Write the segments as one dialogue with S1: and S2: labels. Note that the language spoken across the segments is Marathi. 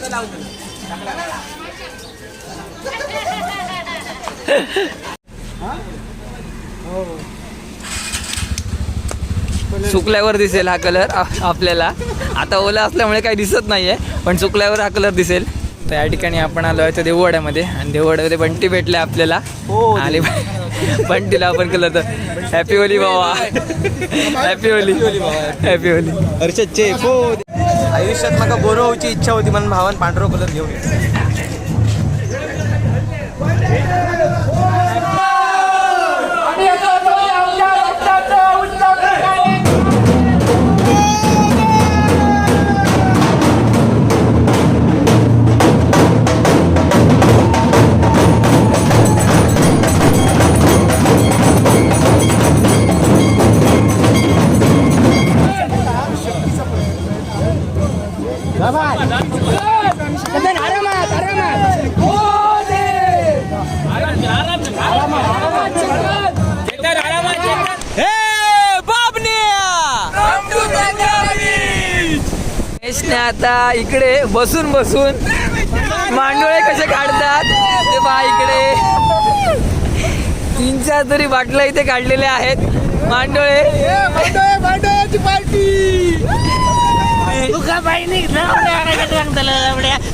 S1: सुकल्यावर दिसेल हा कलर आपल्याला. आता ओला असल्यामुळे काही दिसत नाहीये पण सुकल्यावर हा कलर दिसेल. तर या ठिकाणी आपण आलो आहे तर देववाड्यामध्ये आणि देववाड्यामध्ये बंटी भेटले आपल्याला. आणि बंटीला आपण कलर तर हॅपी होली बाबा हॅपी होली हॅपी होली
S2: हर्षदचे. हो आयुष्यात मला गोरवची इच्छा होती म्हणून भावान पांढरो कलर घेऊन ये.
S1: आता इकडे बसून बसून मांडोळे कसे काढतात? ते पहा इकडे. तीन चार तरी बाटल्या इथे काढलेल्या आहेत. मांडोळे.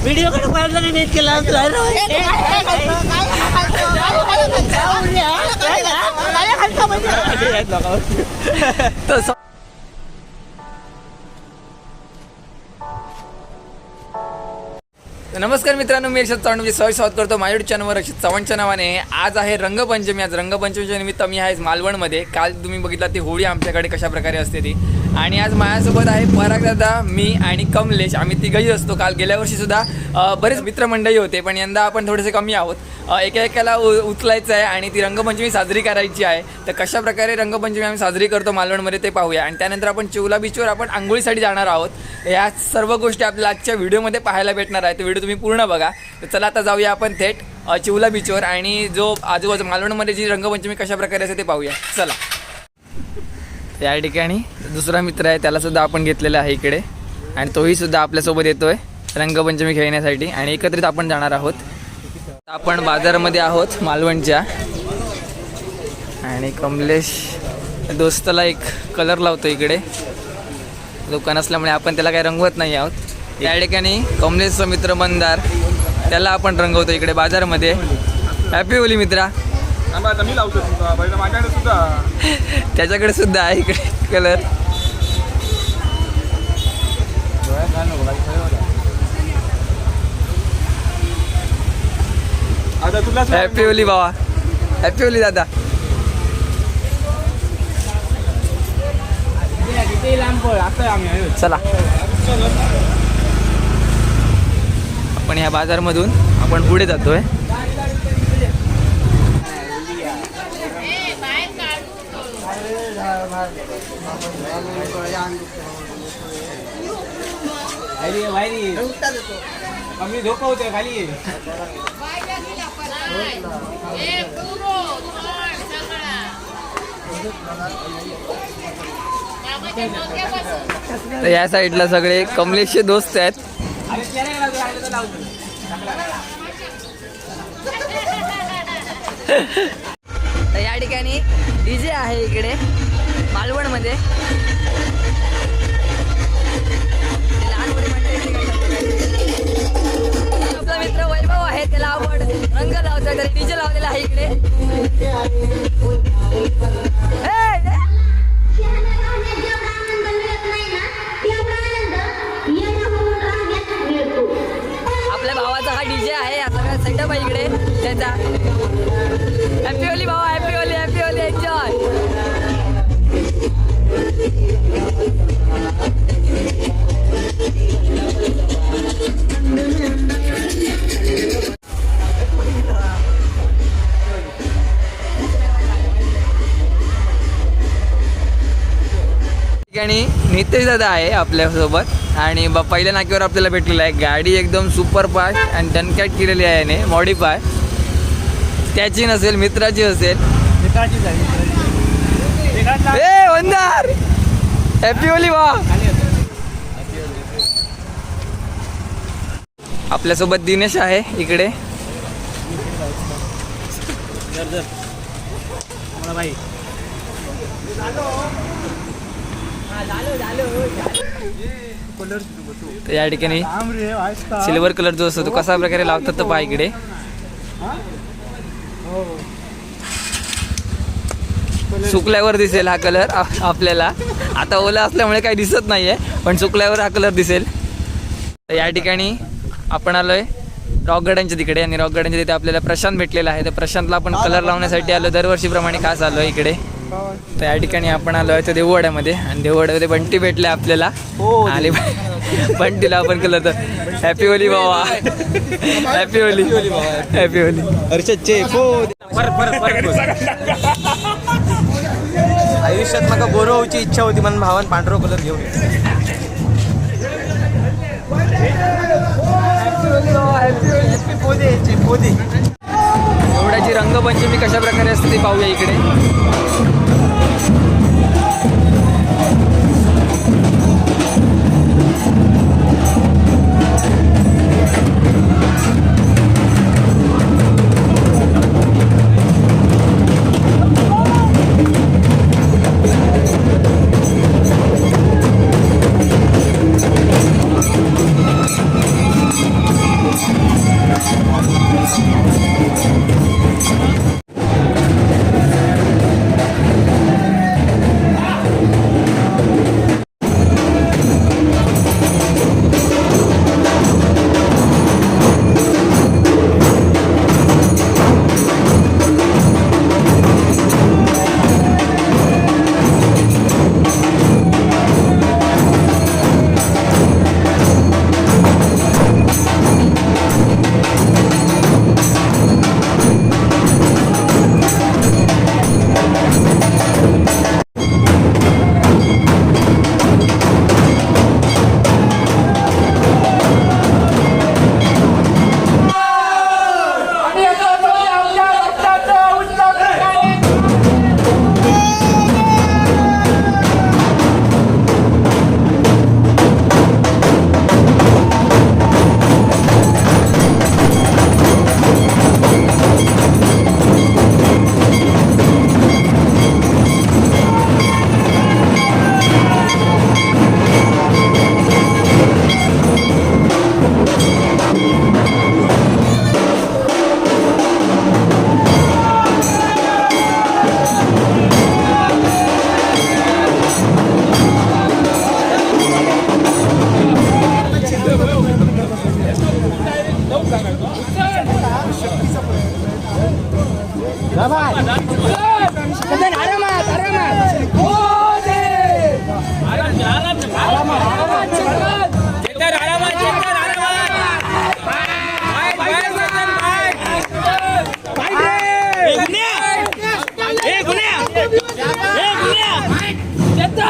S3: व्हिडिओ कडे केला
S1: तर नमस्कार मित्रांनो मी अक्षत चव्हाण म्हणजे सहज स्वागत करतो माझ्या चॅनलवर अक्षत चव्हाणच्या नावाने आज आहे रंगपंचमी. आज रंगपंचमीच्या निमित्त मी आहे मालवणमध्ये. काल तुम्ही बघितला ती होळी आमच्याकडे कशा प्रकारे असते ती. आणि आज माझ्यासोबत आहे पराग दादा मी आणि कमलेश. आम्ही तिघही असतो काल गेल्या वर्षी सुद्धा बरेच मित्रमंडळी होते पण यंदा आपण थोडेसे कमी आहोत. एका एकाला उ- उचलायचं आहे आणि ती रंगपंचमी साजरी करायची आहे. तर कशा प्रकारे रंगपंचमी आम्ही साजरी करतो मालवणमध्ये ते पाहूया. आणि त्यानंतर आपण चिवला बीचवर आपण आंघोळीसाठी जाणार आहोत. या सर्व गोष्टी आपल्याला आजच्या व्हिडिओमध्ये पाहायला भेटणार आहे तो व्हिडिओ तुम्ही पूर्ण बघा. तर चला आता जाऊया आपण थेट चिवला बीचवर आणि जो आजूबाजू मालवणमध्ये जी रंगपंचमी कशा प्रकारे असते ते पाहूया. चला. या ठिकाणी दुसरा मित्र आहे त्याला सुद्धा आपण घेतलेला आहे इकडे. आणि तोही सुद्धा आपल्यासोबत येतोय रंगपंचमी खेळण्यासाठी. आणि एकत्रित आपण जाणार आहोत. आपण बाजारामध्ये आहोत मालवणच्या. आणि कमलेश दोस्ताला एक कलर लावतो इकडे. दुकान असल्यामुळे आपण त्याला काही रंगवत नाही आहोत. या ठिकाणी कमलेशचा मित्र मंदार त्याला आपण रंगवतो इकडे बाजारामध्ये. हॅपी होली मित्रा.
S4: मी लावतो
S1: त्याच्याकडे सुद्धा आहे इकडे. कलर
S4: आता तुला
S1: हॅपी होली बाबा. हॅपी होली दादा.
S4: आता आम्ही आहे
S1: चला. आपण ह्या बाजारमधून आपण पुढे जातोय.
S4: आम्ही धोका होते खाली.
S1: तर या साईडला सगळे कमलेशचे दोस्त आहेत. तर या ठिकाणी डीजे आहे इकडे. मालवणमध्ये ठिकाणी नितेश दादा आहे आपल्यासोबत. आणि ब- पहिल्या नाक्यावर आपल्याला भेटलेला आहे. गाडी एकदम सुपर फास्ट आणि डनकॅट केलेली आहे याने. मॉडीफाय त्याची नसेल मित्राची असेल. ए वंदार! हॅपी होली वा आपल्यासोबत दिनेश आहे इकडे. तर या ठिकाणी सिल्वर कलर जो असतो तो कसा प्रकारे लावतात तर पहा इकडे. सुकल्यावर दिसेल हा कलर आपल्याला. आता ओला असल्यामुळे काही दिसत नाहीये पण सुकल्यावर हा कलर दिसेल. तर या ठिकाणी आपण आलोय रॉक गार्डनच्या तिकडे आणि रॉक गार्डनच्या तिथे आपल्याला प्रशांत भेटलेला आहे. तर प्रशांतला आपण कलर लावण्यासाठी आलो. दरवर्षीप्रमाणे खास आलो इकडे. तर या ठिकाणी आपण आलो आहे देववाड्यामध्ये. आणि देववाड्यामध्ये बंटी भेटले आपल्याला. आणि बंटीला आपण कलर तर हॅपी होली बाबा हॅपी होली हॅपी होली
S2: हर्षदचे आयुष्यात म्हाका गोरो होऊची इच्छा होती म्हणून भावान पांढरो कलर घेऊन
S1: एवढ्याची रंगपंचमी कशा प्रकारे असते ती पाहूया इकडे.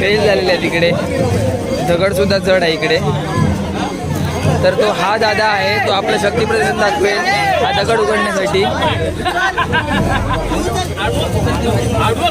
S1: फेल झालेला आहे तिकडे. दगड सुद्धा जड आहे इकडे. तर तो हा दादा आहे तो आपलं शक्ती प्रदर्शन दाखवेल हा दगड उघडण्यासाठी.
S3: आडवं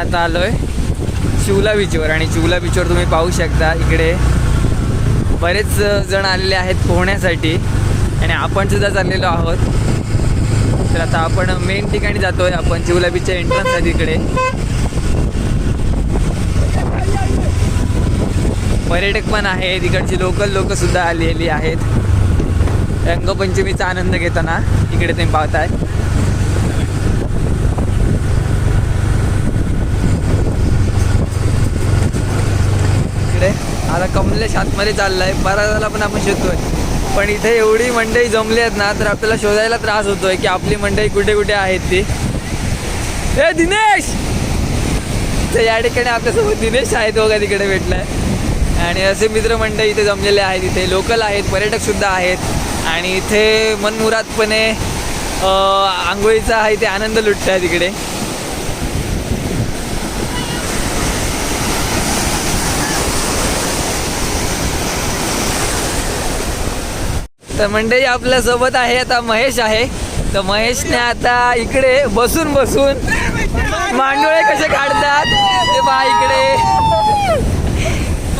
S1: आता आलो आहे चिवला बीचवर आणि चिवला बीचवर तुम्ही पाहू शकता इकडे बरेच जण आलेले आहेत पोहण्यासाठी. आणि आपण सुद्धा चाललेलो आहोत. तर आता आपण मेन ठिकाणी जातो आहे आपण चिवला बीचच्या एंट्रन्स आहे तिकडे पर्यटक पण आहेत. इकडची लोकल लोक सुद्धा आलेली आहेत. रंगपंचमीचा आनंद घेताना इकडे तुम्ही पाहताय. इकडे. आता कमलेश आतमध्ये चाललाय. बराच पण आपण शोधतोय पण इथे एवढी मंडई जमली आहेत ना तर आपल्याला शोधायला त्रास होतोय की आपली मंडई कुठे कुठे आहेत ती. ए दिनेश! तर या ठिकाणी आपल्यासोबत दिनेश आहेत बघा तिकडे भेटलाय. आणि असे मित्रमंडळी इथे जमलेले आहेत. इथे लोकल आहेत पर्यटक सुद्धा आहेत. आणि इथे मनमुरादपणे आंघोळीचा आहे ते आनंद लुटत आहे तिकडे. तर मंडळी आपल्यासोबत आहे आता महेश आहे. तर महेशने आता इकडे बसून बसून मांडोळे कसे काढतात ते पहा इकडे.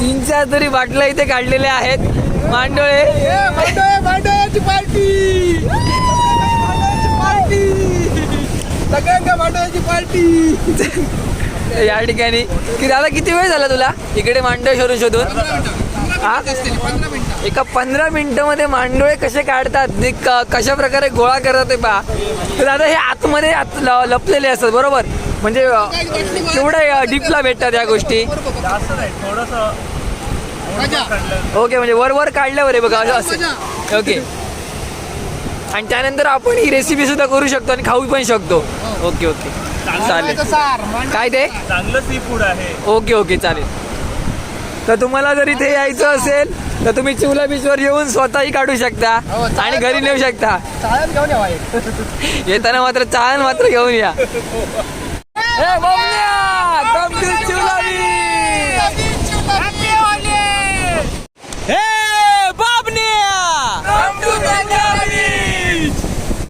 S1: तीन चार तरी बाटल्या इथे काढलेल्या आहेत. मांडोळे. तर या ठिकाणी. की दादा किती वेळ झाला तुला इकडे मांडोळे शोधून शोधून? हा? एका पंधरा मिनिटामध्ये मांडोळे कसे काढतात ते कशा प्रकारे गोळा करतात ते पहा. तर दादा हे आतमध्ये आत ल- लपलेले असतात बरोबर? म्हणजे केवढ्या डीपला भेटतात या गोष्टी? ओके म्हणजे वर वर काढल्यावर आहे बघा असं ओके. आणि त्यानंतर आपण ही रेसिपी सुद्धा करू शकतो आणि खाऊ पण शकतो. Okay okay. चालेल. काय ते?
S3: चांगलं सी फूड आहे.
S1: ओके ओके चालेल. तर तुम्हाला जर इथे यायचं असेल तर तुम्ही चिवला बीचवर येऊन स्वतःही काढू शकता आणि घरी नेऊ शकता. येताना मात्र चाळण मात्र घेऊन या. ए, बबन्या, come to चिवला beach.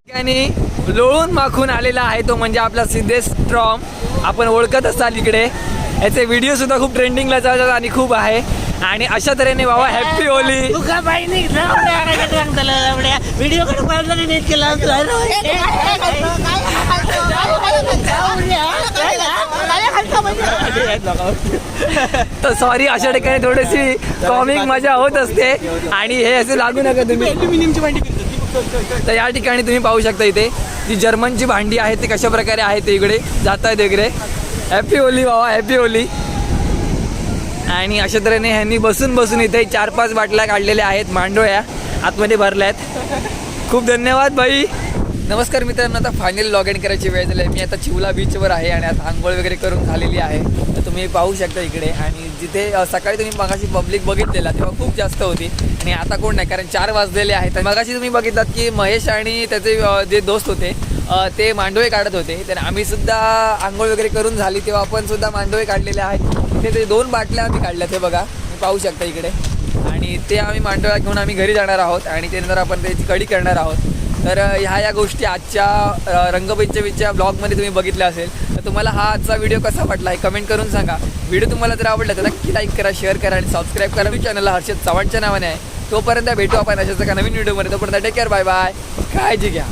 S1: ठिकाणी लोळून माखून आलेला आहे तो म्हणजे आपला सिद्धेश स्ट्रॉम आपण ओळखत असाल इकडे. याचे व्हिडिओ सुद्धा खूप ट्रेंडिंगला चालतात आणि खूप आहे. आणि अशा तऱ्हेने बाबा हॅप्पी होली.
S5: तुका बाई नाही व्हिडिओ केला
S1: तर सॉरी अशा ठिकाणी थोडीशी कॉमिक मजा होत असते. आणि हे असे लागू नका तुम्ही. तर या ठिकाणी तुम्ही पाहू शकता इथे जी जर्मनची भांडी आहेत ती कशा प्रकारे आहेत ते इकडे? जात आहेत वगैरे. हॅपी होली बाबा हॅपी होली आणि अशा तऱ्हेने ह्यांनी बसून बसून इथे चार पाच बाटल्या काढलेल्या आहेत मांडोळ्या आतमध्ये भरल्या आहेत खूप धन्यवाद भाई. नमस्कार मित्रांनो आता फायनल लॉग इन करायची वेळ झाली आहे. मी आता चिवला बीचवर आहे आणि आता आंघोळ वगैरे करून झालेली आहे. तर तुम्ही पाहू शकता इकडे आणि जिथे सकाळी तुम्ही मगाशी पब्लिक बघितलेला तेव्हा खूप जास्त होती. आणि आता कोण नाही कारण चार वाजलेले आहेत. तर मगाशी तुम्ही बघितलात की महेश आणि त्याचे जे दोस्त होते ते मांडवे काढत होते. तर आम्ही सुद्धा आंघोळ वगैरे करून झाली तेव्हा आपण सुद्धा मांडवे काढलेले आहेत. ते ते दोन बाटल्या आम्ही काढल्या ते बघा. पाहू शकता इकडे. आणि ते आम्ही मांडव्या घेऊन आम्ही घरी जाणार आहोत. आणि त्यानंतर आपण त्याची कडी करणार आहोत. तर ह्या या गोष्टी आजच्या रंगपंचमीच्या ब्लॉगमध्ये तुम्ही बघितल्या असेल. तर तुम्हाला हा आजचा व्हिडिओ कसा वाटला हे कमेंट करून सांगा. व्हिडिओ तुम्हाला जर आवडला तर नक्की लाईक करा शेअर करा आणि सबस्क्राईब करा. मी चॅनलला हर्षद चव्हाणच्या नावाने आहे. तोपर्यंत भेटू आपण अशाच एका नवीन व्हिडिओमध्ये. तोपर्यंत टेक केअर बाय बाय काळजी घ्या.